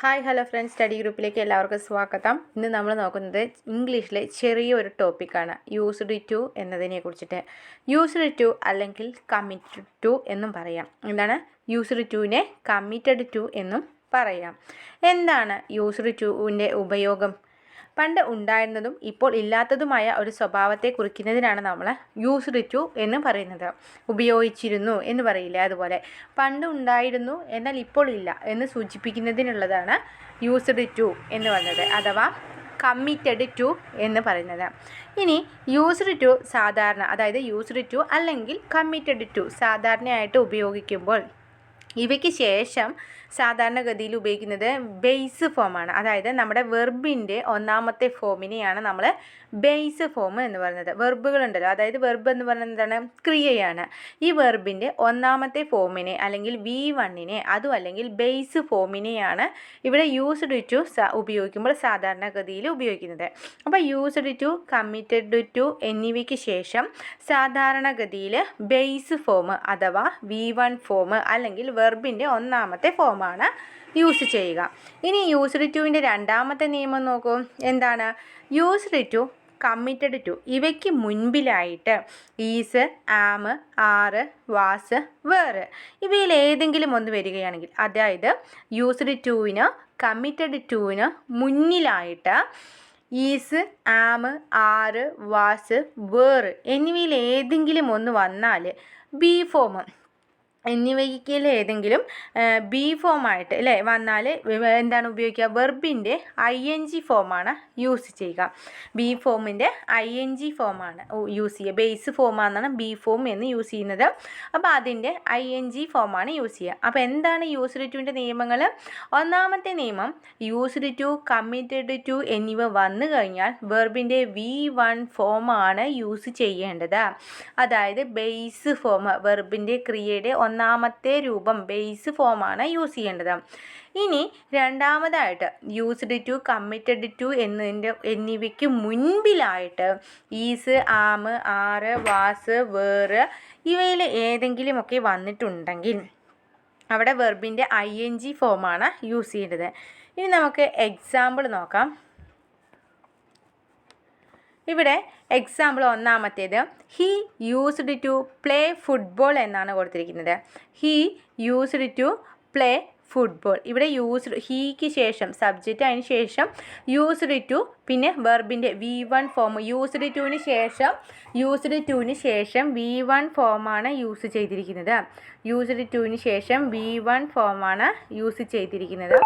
Hi hello friends. Study ഗ്രൂപ്പിലേക്ക് എല്ലാവർക്കും സ്വാഗതം. ഇന്ന് നമ്മൾ നോക്കുന്നത് ഇംഗ്ലീഷിലെ ചെറിയൊരു ടോപ്പിക്കാണ്. യൂസ്ഡ് ടു എന്നതിനെ കുറിച്ചിട്ട്. യൂസ്ഡ് ടു അല്ലെങ്കിൽ കമ്മിറ്റഡ് ടു എന്നും പറയാം. എന്താണ്? യൂസ്ഡ് ടുവിനെ കമ്മിറ്റഡ് ടു എന്നും പറയാം. എന്താണ് യൂസ്ഡ് ടുവിന്റെ ഉപയോഗം? പണ്ട് ഉണ്ടായിരുന്നതും ഇപ്പോൾ ഇല്ലാത്തതുമായ ഒരു സ്വഭാവത്തെ കുറിക്കുന്നതിനാണ് നമ്മൾ യൂസ്ഡ് ടു എന്ന് പറയുന്നത്. ഉപയോഗിച്ചിരുന്നു എന്ന് പറയില്ലേ അതുപോലെ. പണ്ട് ഉണ്ടായിരുന്നു എന്നാൽ ഇപ്പോൾ ഇല്ല എന്ന് സൂചിപ്പിക്കുന്നതിനുള്ളതാണ് യൂസ്ഡ് ടു എന്ന് പറഞ്ഞത് അഥവാ കമ്മിറ്റഡ് ടു എന്ന് പറയുന്നത്. ഇനി യൂസ്ഡ് ടു സാധാരണ അതായത് യൂസ്ഡ് ടു അല്ലെങ്കിൽ കമ്മിറ്റഡ് ടു സാധാരണയായിട്ട് ഉപയോഗിക്കുമ്പോൾ ഇവയ്ക്ക് ശേഷം സാധാരണഗതിയിൽ ഉപയോഗിക്കുന്നത് ബേസ് ഫോമാണ് അതായത് നമ്മുടെ വെർബിന്റെ ഒന്നാമത്തെ ഫോമിനെയാണ് നമ്മൾ ബേസ് ഫോം എന്ന് പറയുന്നത്. വെർബുകളുണ്ടല്ലോ. അതായത് വെർബ് എന്ന് പറയുന്നത് എന്താണ്? ക്രിയയാണ്. ഈ വെർബിന്റെ ഒന്നാമത്തെ ഫോമിനെ അല്ലെങ്കിൽ വി വണ്ണിനെ അതും അല്ലെങ്കിൽ ബേസ് ഫോമിനെയാണ് ഇവിടെ യൂസ്ഡ് ടു ഉപയോഗിക്കുമ്പോൾ സാധാരണഗതിയിൽ ഉപയോഗിക്കുന്നത്. അപ്പോൾ യൂസ്ഡ് ടു കമ്മിറ്റഡ് ടു എന്നിവയ്ക്ക് ശേഷം സാധാരണഗതിയിൽ ബേസ് ഫോം അഥവാ വി വൺ ഫോം അല്ലെങ്കിൽ വെർബിന്റെ ഒന്നാമത്തെ ഫോമാണ് യൂസ് ചെയ്യുക. ഇനി യൂസ്ഡ് ടുവിന്റെ രണ്ടാമത്തെ നിയമം നോക്കൂ. എന്താണ്? യൂസ്ഡ് ടു കമ്മിറ്റഡ് ടു ഇവയ്ക്ക് മുൻപിലായിട്ട് ഈസ് ആമ് ആറ് വാസ് വേറ് ഇവയിൽ ഏതെങ്കിലും ഒന്ന് വരികയാണെങ്കിൽ അതായത് യൂസ്ഡ് ടുവിന് കമ്മിറ്റഡ് ടുവിന് മുന്നിലായിട്ട് ഈസ് ആമ് ആറ് വാസ് വേറ് എന്നിവയിൽ ഏതെങ്കിലും ഒന്ന് വന്നാൽ ബി ഫോം. എന്നിവയ്ക്കിൽ ഏതെങ്കിലും ബി ഫോമായിട്ട് അല്ലേ വന്നാൽ എന്താണ് ഉപയോഗിക്കുക? വെർബിന്റെ ഐ എൻ ജി ഫോമാണ് യൂസ് ചെയ്യുക. ബി ഫോമിന്റെ ഐ എൻ ജി ഫോമാണ് യൂസ് ചെയ്യുക. ബേസ് ഫോമാണെന്നാണ് ബി ഫോം എന്ന് യൂസ് ചെയ്യുന്നത്. അപ്പോൾ അതിന്റെ ഐ എൻ ജി ഫോമാണ് യൂസ് ചെയ്യുക. അപ്പോൾ എന്താണ് യൂസ്ഡ് ടുവിന്റെ നിയമങ്ങൾ? ഒന്നാമത്തെ നിയമം യൂസ്ഡ് ടു കമ്മിറ്റഡ് ടു എന്നിവ വന്നു കഴിഞ്ഞാൽ വെർബിന്റെ വി വൺ ഫോമാണ് യൂസ് ചെയ്യേണ്ടത്. അതായത് ബേസ് ഫോം വെർബിന്റെ ക്രിയയുടെ ഒന്നാമത്തെ രൂപം ബേസ് ഫോമാണ് യൂസ് ചെയ്യേണ്ടത്. ഇനി രണ്ടാമതായിട്ട് യൂസ്ഡ് ടു കമ്മിറ്റഡ് ടു എന്നതിന്റെ എന്നിവയ്ക്ക് മുൻപിലായിട്ട് ഈസ് ആമ് ആറ് വാസ് വേറ് ഇവയിൽ ഏതെങ്കിലുമൊക്കെ വന്നിട്ടുണ്ടെങ്കിൽ അവിടെ വെർബിന്റെ ഐ എൻ ജി ഫോമാണ് യൂസ് ചെയ്യേണ്ടത്. ഇനി നമുക്ക് എക്സാമ്പിൾ നോക്കാം. ഇവിടെ എക്സാമ്പിൾ ഒന്നാമത്തേത് he used to play football എന്നാണ് കൊടുത്തിരിക്കുന്നത്. He used to play football ഇവിടെ യൂസ്ഡ് ഹീക്ക് ശേഷം സബ്ജക്റ്റ് അതിന് ശേഷം യൂസ്ഡ് ടു പിന്നെ വെർബിന്റെ വി വൺ ഫോം യൂസ്ഡ് ടുവിന് ശേഷം യൂസ്ഡ് ടുവിന് ശേഷം വി വൺ ഫോമാണ് യൂസ് ചെയ്തിരിക്കുന്നത്. യൂസ്ഡ് ടുവിന് ശേഷം വി വൺ ഫോമാണ് യൂസ് ചെയ്തിരിക്കുന്നത്.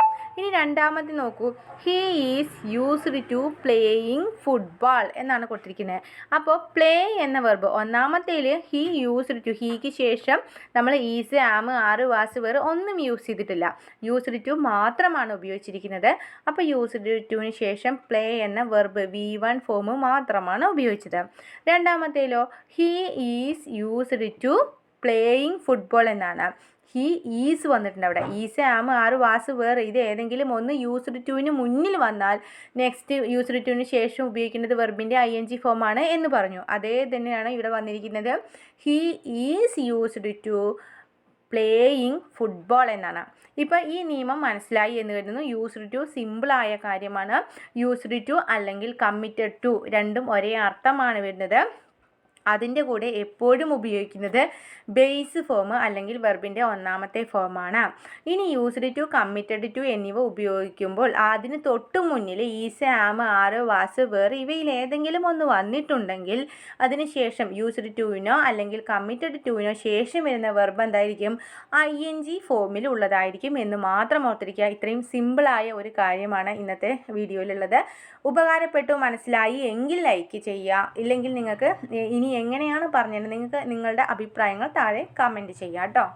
ഇനി രണ്ടാമത്തെ നോക്കൂ. He is used to playing football എന്നാണ് കൊടുത്തിരിക്കുന്നത് അപ്പോൾ പ്ലേ എന്ന വെർബ് ഒന്നാമത്തേൽ ഹീ യൂസ്ഡ് ടു ഹീക്ക് ശേഷം നമ്മൾ is am are was were ഒന്നും യൂസ് ചെയ്തിട്ടില്ല. യൂസ്ഡ് ടു മാത്രമാണ് ഉപയോഗിച്ചിരിക്കുന്നത്. അപ്പോൾ യൂസ്ഡ് ടുവിന് ശേഷം പ്ലേ എന്ന വെർബ് വി വൺ ഫോം മാത്രമാണ് ഉപയോഗിച്ചത്. രണ്ടാമത്തേലോ he is used to playing football എന്നാണ്. ഹി ഈസ് വന്നിട്ടുണ്ട് അവിടെ. ഈസ് ആം ആറ് വാസ് വേറെ ഇത് ഏതെങ്കിലും ഒന്ന് യൂസ്ഡ് ടുവിന് മുന്നിൽ വന്നാൽ നെക്സ്റ്റ് യൂസ്ഡ് ടുവിന് ശേഷം ഉപയോഗിക്കേണ്ടത് വെർബിന്റെ ഐ എൻ ജി ഫോമാണ് എന്ന് പറഞ്ഞു. അതേ തന്നെയാണ് ഇവിടെ വന്നിരിക്കുന്നത്. He is used to playing football എന്നാണ്. ഇപ്പോൾ ഈ നിയമം മനസ്സിലായി എന്ന് കരുതുന്നു. യൂസ്ഡ് ടു സിമ്പിളായ കാര്യമാണ്. യൂസ്ഡ് ടു അല്ലെങ്കിൽ കമ്മിറ്റഡ് ടു രണ്ടും ഒരേ അർത്ഥമാണ് വരുന്നത്. അതിന്റെ കൂടെ എപ്പോഴും ഉപയോഗിക്കുന്നത് ബേസ് ഫോം അല്ലെങ്കിൽ വെർബിന്റെ ഒന്നാമത്തെ ഫോമാണ് ഇനി യൂസ്ഡ് ടു കമ്മിറ്റഡ് ടു എന്നിവ ഉപയോഗിക്കുമ്പോൾ അതിന് തൊട്ടു മുന്നിൽ is am are was where ഇവയിൽ ഏതെങ്കിലും ഒന്ന് വന്നിട്ടുണ്ടെങ്കിൽ അതിന് ശേഷം യൂസ്ഡ് ടുവിനോ അല്ലെങ്കിൽ കമ്മിറ്റഡ് ടുവിനോ ശേഷം വരുന്ന വെർബ് എന്തായിരിക്കും? ഐ എൻ ജി ഫോമിൽ ഉള്ളതായിരിക്കും എന്ന് മാത്രം ഓർത്തിരിക്കുക. ഇത്രയും സിമ്പിളായ ഒരു കാര്യമാണ് ഇന്നത്തെ വീഡിയോയിലുള്ളത് ഉപകാരപ്പെട്ടു മനസ്സിലായി എങ്കിൽ ലൈക്ക് ചെയ്യുക. ഇല്ലെങ്കിൽ നിങ്ങൾക്ക് എങ്ങനെയാണ് പറഞ്ഞത്? നിങ്ങൾക്ക് നിങ്ങളുടെ അഭിപ്രായങ്ങൾ താഴെ കമന്റ് ചെയ്യാം കേട്ടോ